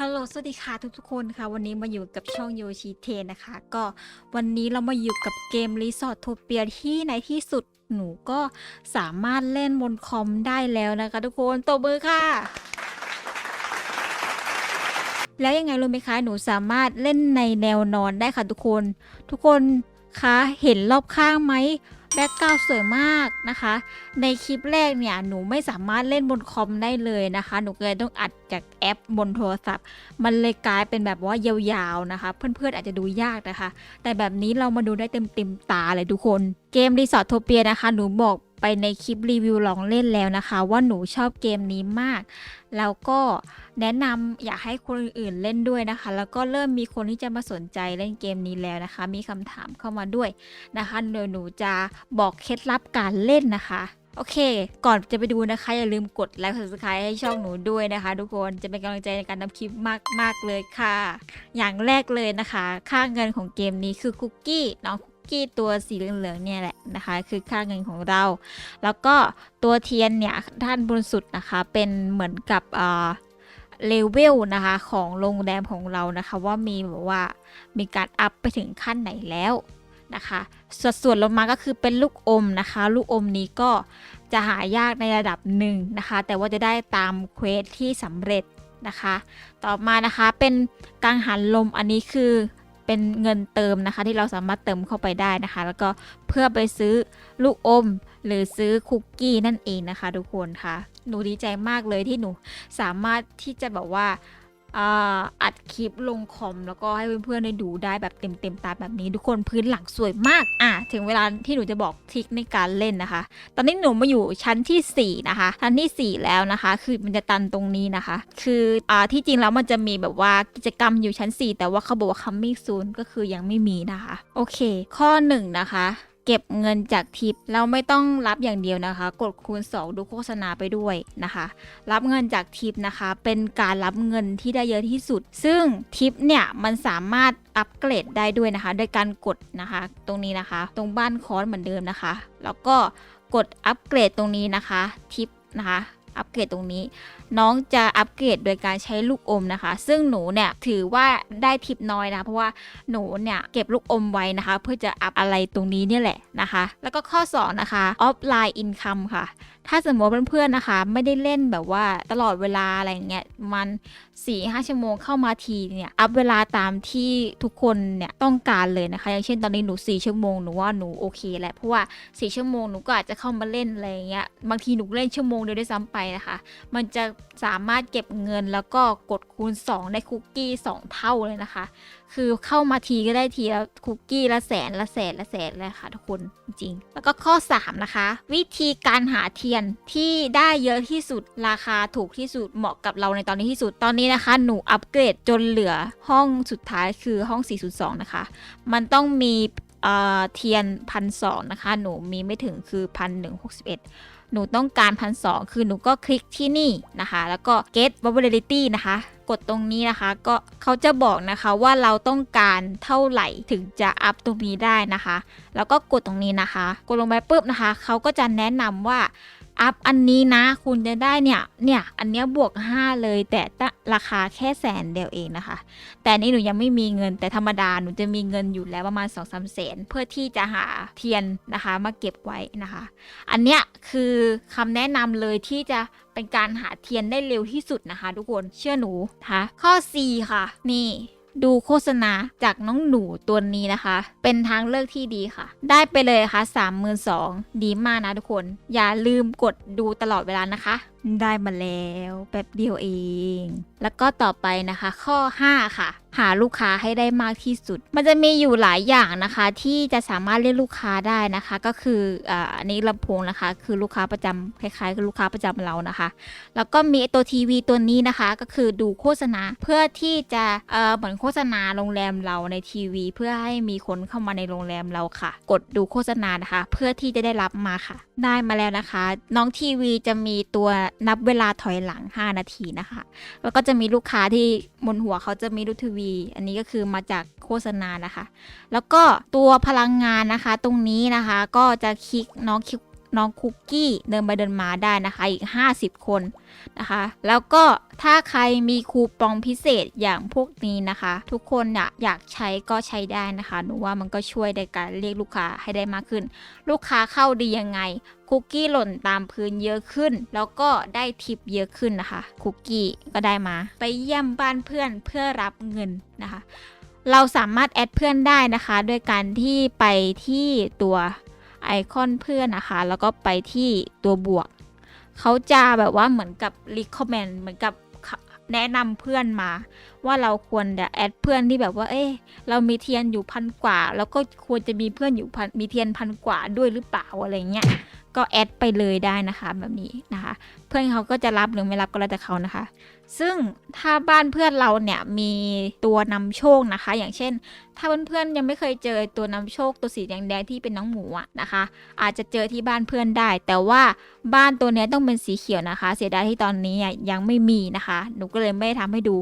ฮัลโหล สวัสดีค่ะทุกๆคนค่ะ วันนี้มาอยู่กับช่องโยชิเทนนะคะ ก็วันนี้เรามาอยู่กับเกมรีสอร์ทโทเปียที่ในที่สุดหนูก็สามารถเล่นบนคอมได้แล้วนะคะทุกคนตบมือค่ะ แล้วยังไงรู้ไหมคะ หนูสามารถเล่นในแนวนอนได้ค่ะทุกคน ทุกคน คะ เห็นรอบข้างไหมแบ็กกราวสวยมากนะคะ ในคลิปแรกเนี่ยหนูไม่สามารถเล่นบนคอมได้เลยนะคะ หนูเลยต้องอัดจากแอปบนโทรศัพท์ มันเลยกลายเป็นแบบว่ายาวๆนะคะ เพื่อนๆอาจจะดูยากนะคะ แต่แบบนี้เรามาดูได้เต็มๆตาเลยทุกคน เกมรีสอร์ทโทเปียนะคะ หนูบอก ไปในคลิปรีวิวลองเล่นแล้วนะคะ ว่าหนูชอบเกมนี้มาก แล้วก็แนะนำอยากให้คนอื่นเล่นด้วยนะคะ แล้วก็เริ่มมีคนที่จะมาสนใจเล่นเกมนี้แล้วนะคะ มีคำถามเข้ามาด้วยนะคะเดี๋ยวหนูจะบอกเคล็ดลับการเล่นนะคะโอเค ก่อนจะไปดูนะคะ อย่าลืมกดไลค์กด subscribe ให้ช่องหนูด้วยนะคะ ทุกคน จะเป็นกำลังใจในการทำคลิปมาก ๆ เลยค่ะ อย่างแรกเลยนะคะ ค่าเงินของเกมนี้คือคุกกี้น้องคุก กี้ตัวสีเหลืองๆเนี่ยแหละนะคะ คือค่าเงินของเรา แล้วก็ตัวเทียนเนี่ยด้านบนสุดนะคะเป็นเหมือนกับเอ่อเลเวลนะคะของโรงแรมของเรานะคะว่ามีแบบว่ามีการอัพไปถึงขั้นไหนแล้วนะคะส่วนส่วนลงมาก็คือเป็นลูกอมนะคะ ลูกอมนี้ก็จะหายากในระดับหนึ่งนะคะ แต่ว่าจะได้ตามเควสที่สำเร็จนะคะ ต่อมานะคะเป็นกังหันลมอันนี้คือ เป็นเงินเติมนะคะ ที่เราสามารถเติมเข้าไปได้นะคะ แล้วก็เพื่อไปซื้อลูกอม หรือซื้อคุกกี้นั่นเองนะคะ ทุกคนค่ะหนูดีใจมากเลยที่หนูสามารถที่จะแบบว่า อัดคลิปลงคอม แล้วก็ให้เพื่อนๆได้ดูได้แบบเต็มๆตาแบบนี้ ทุกคนพื้นหลังสวยมากอะถึงเวลาที่หนูจะบอกทริคในการเล่นนะคะ ตอนนี้หนูมาอยู่ชั้นทีสี่4 นะคะ ชั้นทีสี่ 4 แล้วนะคะ คือมันจะตันตรงนี้นะคะ คืออ่าที่จริงแล้วมันจะมีแบบว่ากิจกรรมอยู่ชั้น 4 แต่ว่าเขาบอกว่า coming soon ก็คือยังไม่มีนะคะ โอเค ข้อ 1 นะคะ เก็บเงินจากทิปเราไม่ต้องรับอย่างเดียวนะคะ กดคูณ 2 ดูโฆษณาไปด้วยนะคะ รับเงินจากทิปนะคะ เป็นการรับเงินที่ได้เยอะที่สุด ซึ่งทิปเนี่ยมันสามารถอัปเกรดได้ด้วยนะคะ โดยการกดนะคะ ตรงนี้นะคะ ตรงบ้านคอร์สเหมือนเดิมนะคะ แล้วก็กดอัปเกรดตรงนี้นะคะ ทิปนะคะ อัปเกรดตรงนี้ น้องจะอัปเกรดโดยการใช้ลูกอมนะคะ ซึ่งหนูเนี่ยถือว่าได้ทิปน้อยนะ เพราะว่าหนูเนี่ยเก็บลูกอมไว้นะคะ เพื่อจะอัพอะไรตรงนี้เนี่ยแหละนะคะ แล้วก็ข้อ 2 นะคะ offline income ค่ะ ถ้าสมมติเพื่อนๆนะคะ ไม่ได้เล่นแบบว่าตลอดเวลาอะไรอย่างเงี้ยมัน4ี่ห้าชั่วโมงเข้ามาทีเนี่ยอัพเวลาตามที่ทุกคนเนี่ยต้องการเลยนะคะ อย่างเช่นตอนนี้หนู 4 ชั่วโมงหนูว่าหนูโอเคแหละเพราะว่า 4 ชั่วโมงหนูก็อาจจะเข้ามาเล่นอะไรอย่างเงี้ยบางทีหนูเล่นชั่วโมงเดียวได้ซ้ำไปนะคะ มันจะสามารถเก็บเงินแล้วก็กดคูณ 2 ได้คุกกี้ 2 เท่าเลยนะคะ คือเข้ามาทีก็ได้ทีละคุกกี้ละแสนละแสนละแสนเลยค่ะทุกคนจริง แล้วก็ข้อ 3 นะคะ วิธีการหาเทียนที่ได้เยอะที่สุดราคาถูกที่สุดเหมาะกับเราในตอนนี้ที่สุดตอนนี้นะคะ หนูอัปเกรดจนเหลือห้องสุดท้ายคือห้อง 402 นะคะ มันต้องมีเทียนพันสองนะคะ หนูมีไม่ถึงคือพันหนึ่งหกสิบเอ็ด หนูต้องการพันสองคือหนูก็คลิกที่นี่นะคะ แล้วก็ get probability นะคะ กดตรงนี้นะคะ ก็เขาจะบอกนะคะว่าเราต้องการเท่าไหร่ถึงจะอัพตรงนี้ได้นะคะ แล้วก็กดตรงนี้นะคะ กดลงไปปุ๊บนะคะ เขาก็จะแนะนำว่า อัพอันนี้นะ คุณจะได้เนี่ย เนี่ย อันเนี้ยบวก 5 เลย แต่ราคาแค่แสนเดียวเองนะคะ แต่นี้หนูยังไม่มีเงิน แต่ธรรมดาหนูจะมีเงินอยู่แล้วประมาณ2อสามแสนเพื่อที่จะหาเทียนนะคะ มาเก็บไว้นะคะ อันเนี้ยคือคำแนะนำเลยที่จะเป็นการหาเทียนได้เร็วที่สุดนะคะ ทุกคน เชื่อหนูนะคะข้อ4ค่ะ นี่ ดูโฆษณาจากน้องหนูตัวนี้นะคะ เป็นทางเลือกที่ดีค่ะ ได้ไปเลยค่ะสามหมื่นสองดีมากนะทุกคน อย่าลืมกดดูตลอดเวลานะคะ ได้มาแล้วแป๊บเดียวเอง แล้วก็ต่อไปนะคะ ข้อ 5 ค่ะ หาลูกค้าให้ได้มากที่สุด มันจะมีอยู่หลายอย่างนะคะ ที่จะสามารถเรียกลูกค้าได้นะคะ ก็คืออ่าอันนี้ลำโพงนะคะ คือลูกค้าประจำคล้ายๆกับลูกค้าประจำเรานะคะ แล้วก็มีตัวทีวีตัวนี้นะคะ ก็คือดูโฆษณาเพื่อที่จะเอ่อเหมือนโฆษณาโรงแรมเราในทีวี เพื่อให้มีคนเข้ามาในโรงแรมเราค่ะ กดดูโฆษณานะคะ เพื่อที่จะได้รับมาค่ะ ได้มาแล้วนะคะ น้องทีวีจะมีตัวนับเวลาถอยหลัง 5 นาทีนะคะ แล้วก็จะมีลูกค้าที่บนหัวเขาจะมีรูทีวี อันนี้ก็คือมาจากโฆษณานะคะ แล้วก็ตัวพลังงานนะคะ ตรงนี้นะคะก็จะคลิกน้องคลิก น้องคุกกี้เดินไปเดินมาได้นะคะอีก 50 คนนะคะ แล้วก็ถ้าใครมีคูปองพิเศษอย่างพวกนี้นะคะ ทุกคนอยากอยากใช้ก็ใช้ได้นะคะหนูว่ามันก็ช่วยในการเรียกลูกค้าให้ได้มากขึ้น ลูกค้าเข้าดียังไง คุกกี้หล่นตามพื้นเยอะขึ้น แล้วก็ได้ทิปเยอะขึ้นนะคะ คุกกี้ก็ได้มา ไปเยี่ยมบ้านเพื่อนเพื่อรับเงินนะคะเราสามารถแอดเพื่อนได้นะคะ ด้วยการที่ไปที่ตัว ไอคอนเพื่อนนะคะ แล้วก็ไปที่ตัวบวก เขาจะแบบว่าเหมือนกับ recommend เหมือนกับแนะนำเพื่อนมา ว่าเราควรจะแอดเพื่อนที่แบบว่า เอ๊เรามีเทียนอยู่พันกว่า แล้วก็ควรจะมีเพื่อนอยู่พันมีเทียนพันกว่าด้วยหรือเปล่าอะไรเงี้ย ก็แอดไปเลยได้นะคะแบบนี้นะคะ เพื่อนเขาก็จะรับหรือไม่รับก็แล้วแต่เขานะคะ ซึ่งถ้าบ้านเพื่อนเราเนี่ยมีตัวนำโชคนะคะ อย่างเช่น ถ้าเพื่อนๆยังไม่เคยเจอตัวนำโชคตัวสีแดงๆที่เป็นน้องหมูอะนะคะ อาจจะเจอที่บ้านเพื่อนได้ แต่ว่าบ้านตัวนี้ต้องเป็นสีเขียวนะคะ เสียดายที่ตอนนี้ยังไม่มีนะคะ หนูก็เลยไม่ได้ทำให้ดู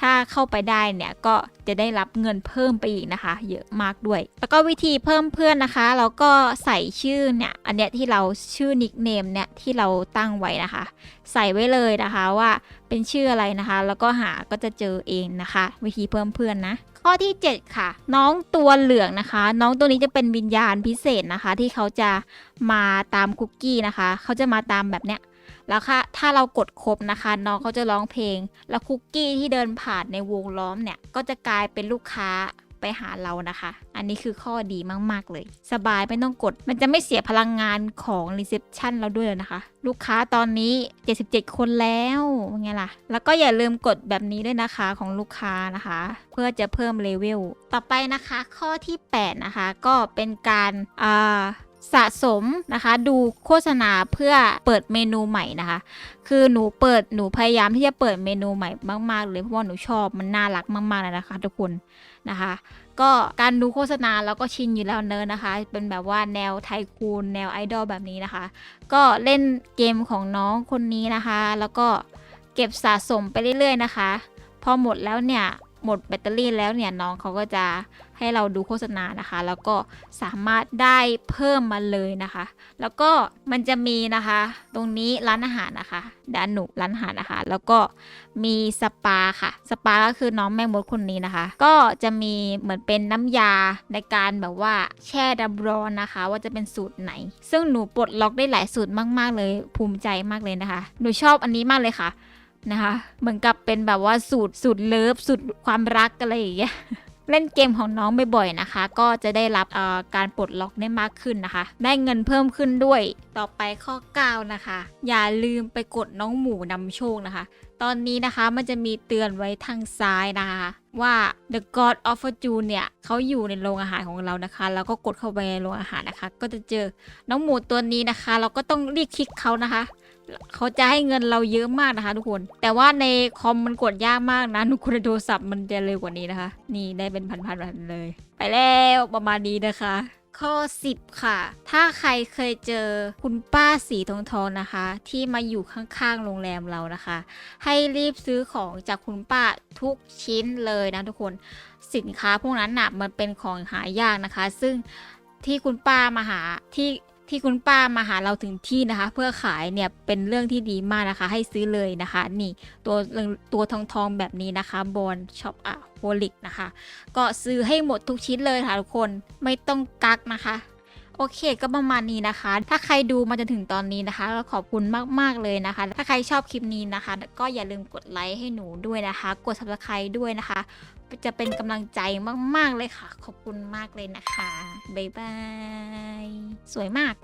ถ้าเข้าไปได้เนี่ยก็จะได้รับเงินเพิ่มไปอีกนะคะ เยอะมากด้วย แล้วก็วิธีเพิ่มเพื่อนนะคะ เราก็ใส่ชื่อเนี่ย อันเนี้ยที่เราชื่อนิกเนมเนี่ยที่เราตั้งไว้นะคะ ใส่ไว้เลยนะคะว่าเป็นชื่ออะไรนะคะ แล้วก็หาก็จะเจอเองนะคะ วิธีเพิ่มเพื่อนนะข้อที่ 7 ค่ะ น้องตัวเหลืองนะคะ น้องตัวนี้จะเป็นวิญญาณพิเศษนะคะ ที่เขาจะมาตามคุกกี้นะคะ เขาจะมาตามแบบเนี้ย แล้วค่ะถ้าเรากดครบนะคะ น้องเขาจะร้องเพลง แล้วคุกกี้ที่เดินผ่านในวงล้อมเนี่ย ก็จะกลายเป็นลูกค้าไปหาเรานะคะ อันนี้คือข้อดีมาก ๆ เลย สบายไม่ต้องกด มันจะไม่เสียพลังงานของรีเซพชันเราด้วยนะคะ ลูกค้าตอนนี้ 77 คนแล้วไงล่ะ แล้วก็อย่าลืมกดแบบนี้ด้วยนะคะของลูกค้านะคะ เพื่อจะเพิ่มเลเวล ต่อไปนะคะ ข้อที่ 8 นะคะ ก็เป็นการอ่า สะสมนะคะดูโฆษณาเพื่อเปิดเมนูใหม่นะคะ คือหนูเปิดหนูพยายามที่จะเปิดเมนูใหม่มากๆเลยเพราะว่าหนูชอบมันน่ารักมากๆเลยนะคะ ทุกคนนะคะ ก็การดูโฆษณาเราก็ชินอยู่แล้วเนอะนะคะ เป็นแบบว่าแนวไทคูนแนวไอดอลแบบนี้นะคะ ก็เล่นเกมของน้องคนนี้นะคะ แล้วก็เก็บสะสมไปเรื่อยๆนะคะ พอหมดแล้วเนี่ยหมดแบตเตอรี่แล้วเนี่ยน้องเขาก็จะ ให้เราดูโฆษณานะคะ แล้วก็สามารถได้เพิ่มมาเลยนะคะ แล้วก็มันจะมีนะคะ ตรงนี้ร้านอาหารนะคะด้านหนูร้านอาหารนะคะ แล้วก็มีสปาค่ะสปาก็คือน้องแมงมดคนนี้นะคะ ก็จะมีเหมือนเป็นน้ำยาในการแบบว่าแช่ดับร้อนนะคะ ว่าจะเป็นสูตรไหน ซึ่งหนูปลดล็อกได้หลายสูตรมากๆ เลยภูมิใจมากเลยนะคะ หนูชอบอันนี้มากเลยค่ะนะคะ เหมือนกับเป็นแบบว่าสูตรสูตรเลิฟสูตรความรักอะไรอย่างเงี้ย เล่นเกมของน้องบ่อยๆนะคะ ก็จะได้รับการปลดล็อกได้มากขึ้นนะคะ ได้เงินเพิ่มขึ้นด้วยต่อไปข้อ 9 นะคะ อย่าลืมไปกดน้องหมูนำโชคนะคะ ตอนนี้นะคะมันจะมีเตือนไว้ทางซ้ายนะคะ ว่า The God of Fortune เนี่ยเขาอยู่ในโรงอาหารของเรานะคะ แล้วก็กดเข้าไปในโรงอาหารนะคะ ก็จะเจอน้องหมูตัวนี้นะคะ เราก็ต้องรีบคลิกเขานะคะ เขาจะให้เงินเราเยอะมากนะคะทุกคน แต่ว่าในคอมมันกดยากมากนะทุกคนในโทรศัพท์มันจะเร็วกว่านี้นะคะ นี่ได้เป็นพันๆแบบเลย ไปแล้วประมาณนี้นะคะข้อ 10 ค่ะ ถ้าใครเคยเจอคุณป้าสีทองทองนะคะ ที่มาอยู่ข้างๆ โรงแรมเรานะคะ ให้รีบซื้อของจากคุณป้าทุกชิ้นเลยนะทุกคน สินค้าพวกนั้นน่ะมันเป็นของหายากนะคะ ซึ่งที่คุณป้ามาหาที่ ที่คุณป้ามาหาเราถึงที่นะคะ เพื่อขายเนี่ยเป็นเรื่องที่ดีมากนะคะ ให้ซื้อเลยนะคะ นี่ตัวตัวทองทองแบบนี้นะคะบอลช็อปอะโฮลิกนะคะ ก็ซื้อให้หมดทุกชิ้นเลยค่ะทุกคนไม่ต้องกักนะคะโอเคก็ประมาณนี้นะคะ ถ้าใครดูมาจนถึงตอนนี้นะคะก็ขอบคุณมาก ๆ เลยนะคะ ถ้าใครชอบคลิปนี้นะคะ ก็อย่าลืมกดไลค์ให้หนูด้วยนะคะ กด subscribe ด้วยนะคะ จะเป็นกำลังใจมาก ๆ เลยค่ะ ขอบคุณมากเลยนะคะ บ๊ายบาย สวยมาก